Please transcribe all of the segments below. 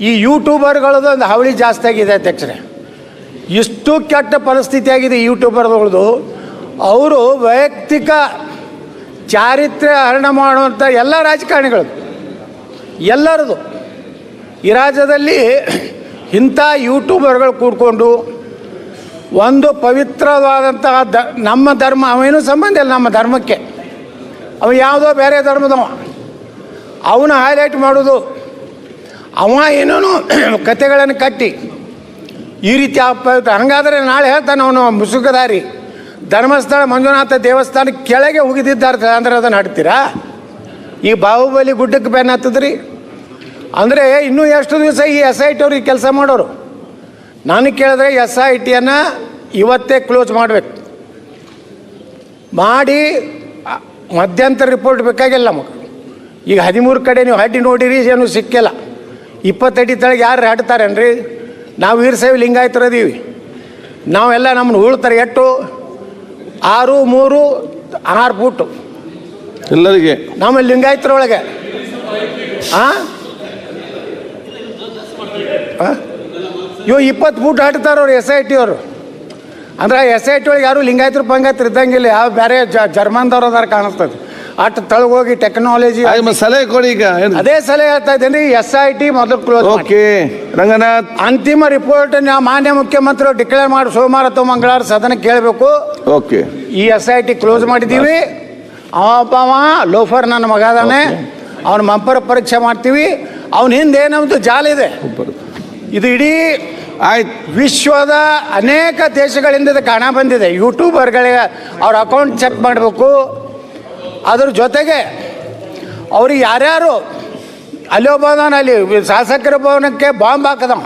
ಈ ಯೂಟ್ಯೂಬರ್ಗಳದ್ದು ಒಂದು ಹಾವಳಿ ಜಾಸ್ತಿ ಆಗಿದೆ ಅಧ್ಯಕ್ಷರೇ. ಇಷ್ಟು ಕೆಟ್ಟ ಪರಿಸ್ಥಿತಿ ಆಗಿದೆ ಯೂಟ್ಯೂಬರ್ಗಳದು ಅವರು ವೈಯಕ್ತಿಕ ಚಾರಿತ್ರ್ಯ ಹರಣ ಮಾಡುವಂಥ ಎಲ್ಲ ರಾಜಕಾರಣಿಗಳು. ಎಲ್ಲರದು. ಈ ರಾಜ್ಯದಲ್ಲಿ ಇಂಥ ಯೂಟ್ಯೂಬರ್ಗಳು ಕೂಡ್ಕೊಂಡು ಒಂದು ಪವಿತ್ರವಾದಂತಹ ದ, ನಮ್ಮ ಧರ್ಮ, ಅವೇನು ಸಂಬಂಧ ಇಲ್ಲ ನಮ್ಮ ಧರ್ಮಕ್ಕೆ. ಅವ ಯಾವುದೋ ಬೇರೆ ಧರ್ಮದವ. ಅವನ ಹೈಲೈಟ್ ಮಾಡೋದು ಅವ ಏನೇನೋ ಕತೆಗಳನ್ನು ಕಟ್ಟಿ ಈ ರೀತಿ ಆಪ ಹಂಗಾದರೆ ನಾಳೆ ಹೇಳ್ತಾನೆ ಅವನು ಮುಸುಕದಾರಿ ಧರ್ಮಸ್ಥಳ ಮಂಜುನಾಥ ದೇವಸ್ಥಾನ ಕೆಳಗೆ ಹೋಗಿದ್ದಿದ್ದಾರೆ ಅಂದ್ರೆ ಅದನ್ನು ಹಾಡ್ತೀರಾ ಈ ಬಾಹುಬಲಿ ಗುಡ್ಡಕ್ಕೆ ಬೆನ್ನ ಹತ್ತದ್ರಿ? ಅಂದರೆ ಇನ್ನೂ ಎಷ್ಟು ದಿವಸ ಈ ಎಸ್ ಐ ಟಿ ಅವ್ರಿಗೆ ಕೆಲಸ ಮಾಡೋರು? ನಾನು ಕೇಳಿದ್ರೆ ಎಸ್ ಐ ಟಿಯನ್ನು ಇವತ್ತೇ ಕ್ಲೋಸ್ ಮಾಡಬೇಕು. ಮಾಡಿ ಮಧ್ಯಂತರ ರಿಪೋರ್ಟ್ ಬೇಕಾಗಿಲ್ಲ ನಮಗೆ. ಈಗ ಹದಿಮೂರು ಕಡೆ ನೀವು ಹಡ್ಡಿ ನೋಡಿರಿ ಏನು ಸಿಕ್ಕಿಲ್ಲ. ಇಪ್ಪತ್ತಡಿ ತಳಗೆ ಯಾರು ಹಾಡ್ತಾರೇನ್ರಿ ನಾವು ವೀರಶೈವ ಲಿಂಗಾಯತರದೀವಿ ನಾವೆಲ್ಲ ನಮ್ಮನ್ನು ಉಳ್ತಾರೆ ಎಟ್ಟು ಆರು ಮೂರು ಆರು ಫೂಟು ಎಲ್ಲರಿಗೆ. ನಮ್ಮ ಲಿಂಗಾಯತರೊಳಗೆ. ಹಾಂ ಇವು ಇಪ್ಪತ್ತು ಫೂಟ್ ಆಡ್ತಾರವ್ರು ಎಸ್ ಐ ಟಿ ಅವರು. ಅಂದ್ರೆ ಎಸ್ ಐ ಟಿ ಒಳಗೆ ಯಾರು ಲಿಂಗಾಯತರು ಪಂಗಾಯತರು ಇದ್ದಂಗಿಲ್ಲ ಯಾವ ಬೇರೆ ಜರ್ಮನ್ದವ್ರು ಅದಾರ ಕಾಣಿಸ್ತದೆ. ಅಷ್ಟು ತಳಗೋಗಿ ಟೆಕ್ನಾಲಜಿ ಸಲಹೆ ಕೊಡಿ ಈಗ. ಅದೇ ಸಲಹೆ ಹೇಳ್ತಾ ಇದ್ದೀನಿ ಎಸ್ ಐ ಟಿ ಮೊದಲು ಕ್ಲೋಸ್ ಓಕೆ ರಂಗನಾಥ್. ಅಂತಿಮ ರಿಪೋರ್ಟ್ ಮಾನ್ಯ ಮುಖ್ಯಮಂತ್ರಿ ಡಿಕ್ಲೇರ್ ಮಾಡಿ ಸೋಮವಾರ ಅಥವಾ ಮಂಗಳವಾರ ಸದನ ಕೇಳಬೇಕು. ಓಕೆ. ಈ ಎಸ್ ಐ ಟಿ ಕ್ಲೋಸ್ ಮಾಡಿದ್ದೀವಿ. ಅವಪ್ಪ ಲೋಫರ್ ನನ್ನ ಮಗ ಅದಾನೆ. ಅವನ ಮಂಪರ ಪರೀಕ್ಷೆ ಮಾಡ್ತೀವಿ. ಅವನ ಹಿಂದೆ ಏನಂತ ಜಾಲ ಇದೆ. ಇದು ಇಡೀ ಆಯ್ತು. ವಿಶ್ವದ ಅನೇಕ ದೇಶಗಳಿಂದ ಇದು ಕಾಣ ಬಂದಿದೆ. ಯೂಟ್ಯೂಬರ್ಗಳಿಗೆ ಅವ್ರ ಅಕೌಂಟ್ ಚೆಕ್ ಮಾಡಬೇಕು. ಅದ್ರ ಜೊತೆಗೆ ಅವ್ರಿಗೆ ಯಾರ್ಯಾರು ಅಲ್ಲಿ ಒಬ್ಬದಾನ ಅಲ್ಲಿ ಶಾಸಕರ ಭವನಕ್ಕೆ ಬಾಂಬ್ ಹಾಕದವ?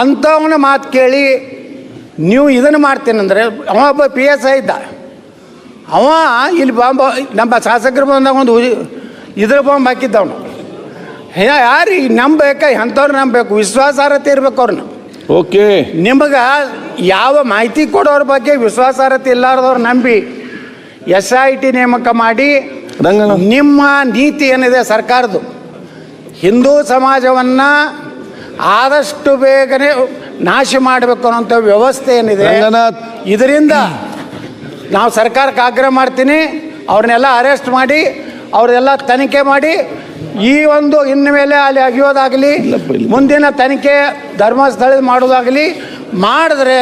ಅಂಥವನ ಮಾತು ಕೇಳಿ ನೀವು ಇದನ್ನು ಮಾಡ್ತೀನಂದ್ರೆ ಅವ ಒಬ್ಬ ಪಿ ಎಸ್ ಐ ಇದ್ದ. ಅವ ಇಲ್ಲಿ ಬಾಂಬ್ ನಮ್ಮ ಶಾಸಕರ ಭವನದಾಗ ಒಂದು ಇದ್ರ ಬಾಂಬ್ ಹಾಕಿದ್ದವನು. ಯಾರು ನಂಬೇಕ ಎಂಥವ್ರು ನಂಬಬೇಕು. ವಿಶ್ವಾಸಾರ್ಹತೆ ಇರಬೇಕು ಅವ್ರನ್ನ. ಓಕೆ ನಿಮಗೆ ಯಾವ ಮಾಹಿತಿ ಕೊಡೋರ ಬಗ್ಗೆ ವಿಶ್ವಾಸಾರ್ಹತೆ ಇಲ್ಲಾರ್ದವ್ರು ನಂಬಿ ಎಸ್ ಐ ಟಿ ನೇಮಕ ಮಾಡಿ ನಿಮ್ಮ ನೀತಿ ಏನಿದೆ ಸರ್ಕಾರದ್ದು? ಹಿಂದೂ ಸಮಾಜವನ್ನು ಆದಷ್ಟು ಬೇಗನೆ ನಾಶ ಮಾಡಬೇಕು ಅನ್ನೋಂಥ ವ್ಯವಸ್ಥೆ ಏನಿದೆ? ಇದರಿಂದ ನಾವು ಸರ್ಕಾರಕ್ಕೆ ಆಗ್ರಹ ಮಾಡ್ತೀನಿ. ಅವ್ರನ್ನೆಲ್ಲ ಅರೆಸ್ಟ್ ಮಾಡಿ ಅವರೆಲ್ಲ ತನಿಖೆ ಮಾಡಿ ಈ ಒಂದು ಇನ್ನು ಮೇಲೆ ಅಲ್ಲಿ ಅಗಿಯೋದಾಗಲಿ ಮುಂದಿನ ತನಿಖೆ ಧರ್ಮಸ್ಥಳದ ಮಾಡೋದಾಗಲಿ ಮಾಡಿದ್ರೆ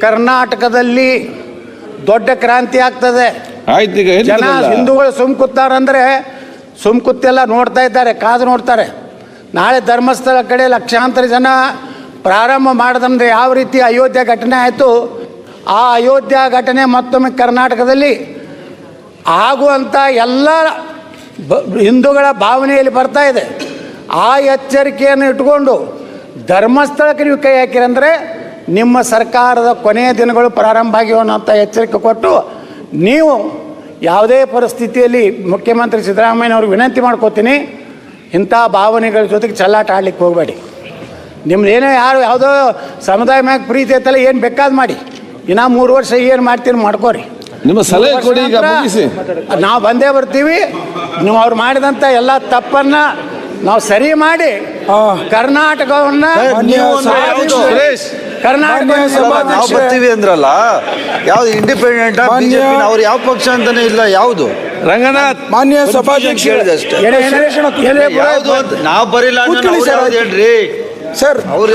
ಕರ್ನಾಟಕದಲ್ಲಿ ದೊಡ್ಡ ಕ್ರಾಂತಿ ಆಗ್ತದೆ. ಆಯ್ತು ಈಗ ಜನ. ಹಿಂದೂಗಳು ಸುಮ್ ಸುಮ್ಕುತ್ತೆಲ್ಲ ಸುಮ್ ಕೂತೆಲ್ಲ ನೋಡ್ತಾ ಇದ್ದಾರೆ ಕಾದು ನೋಡ್ತಾರೆ. ನಾಳೆ ಧರ್ಮಸ್ಥಳ ಕಡೆ ಲಕ್ಷಾಂತರ ಜನ ಪ್ರಾರಂಭ ಮಾಡಿದಂದ್ರೆ ಯಾವ ರೀತಿ ಅಯೋಧ್ಯೆ ಘಟನೆ ಆಯಿತು? ಆ ಅಯೋಧ್ಯ ಘಟನೆ ಮತ್ತೊಮ್ಮೆ ಕರ್ನಾಟಕದಲ್ಲಿ ಆಗುವಂಥ ಎಲ್ಲ ಹಿಂದೂಗಳ ಭಾವನೆಯಲ್ಲಿ ಬರ್ತಾ ಇದೆ. ಆ ಎಚ್ಚರಿಕೆಯನ್ನು ಇಟ್ಕೊಂಡು ಧರ್ಮಸ್ಥಳಕ್ಕೆ ನೀವು ಕೈ ಹಾಕಿರಂದ್ರೆ ನಿಮ್ಮ ಸರ್ಕಾರದ ಕೊನೆಯ ದಿನಗಳು ಪ್ರಾರಂಭ ಆಗಿವೆ ಅನ್ನೋಂಥ ಎಚ್ಚರಿಕೆ ಕೊಟ್ಟು ನೀವು ಯಾವುದೇ ಪರಿಸ್ಥಿತಿಯಲ್ಲಿ ಮುಖ್ಯಮಂತ್ರಿ ಸಿದ್ದರಾಮಯ್ಯನವ್ರಿಗೆ ವಿನಂತಿ ಮಾಡ್ಕೋತೀನಿ ಇಂಥ ಭಾವನೆಗಳ ಜೊತೆಗೆ ಚಲ್ಲಾಟ ಆಡ್ಲಿಕ್ಕೆ ಹೋಗಬೇಡಿ. ನಿಮ್ದು ಏನೋ ಯಾರು ಯಾವುದೋ ಸಮುದಾಯ ಮ್ಯಾಗ ಪ್ರೀತಿ ಐತಲ್ಲ ಏನು ಬೇಕಾದ್ ಮಾಡಿ. ಇನ್ನು ಮೂರು ವರ್ಷ ಏನು ಮಾಡ್ತೀನಿ ಮಾಡ್ಕೋರಿ. ನಿಮ್ಮ ಸಲಹೆ ಕೊಡಿ ಈಗ ಮುಗಿಸಿ. ನಾವು ಬಂದೇ ಬರ್ತೀವಿ. ನೀವು ಅವ್ರು ಮಾಡಿದಂಥ ಎಲ್ಲ ತಪ್ಪನ್ನು ನಾವು ಸರಿ ಮಾಡಿ ಕರ್ನಾಟಕವನ್ನು ಸುರೇಶ್ ನಾವು ಬರ್ತೀವಿ ಅಂದ್ರಲ್ಲ? ಯಾವ್ದು ಇಂಡಿಪೆಂಡೆಂಟ್ ಅವ್ರು ಯಾವ ಪಕ್ಷ ಅಂತಾನೆ ಇಲ್ಲ ಯಾವುದು? ರಂಗನಾಥ್. ಮಾನ್ಯ ಸಭಾಧ್ಯಕ್ಷ ಹೇಳಿದೆ ಅಷ್ಟೇ. ನಾವು ಬರಿಲ್ಲ ಹೇಳ್ರಿ? ಸರ್. ಅವ್ರು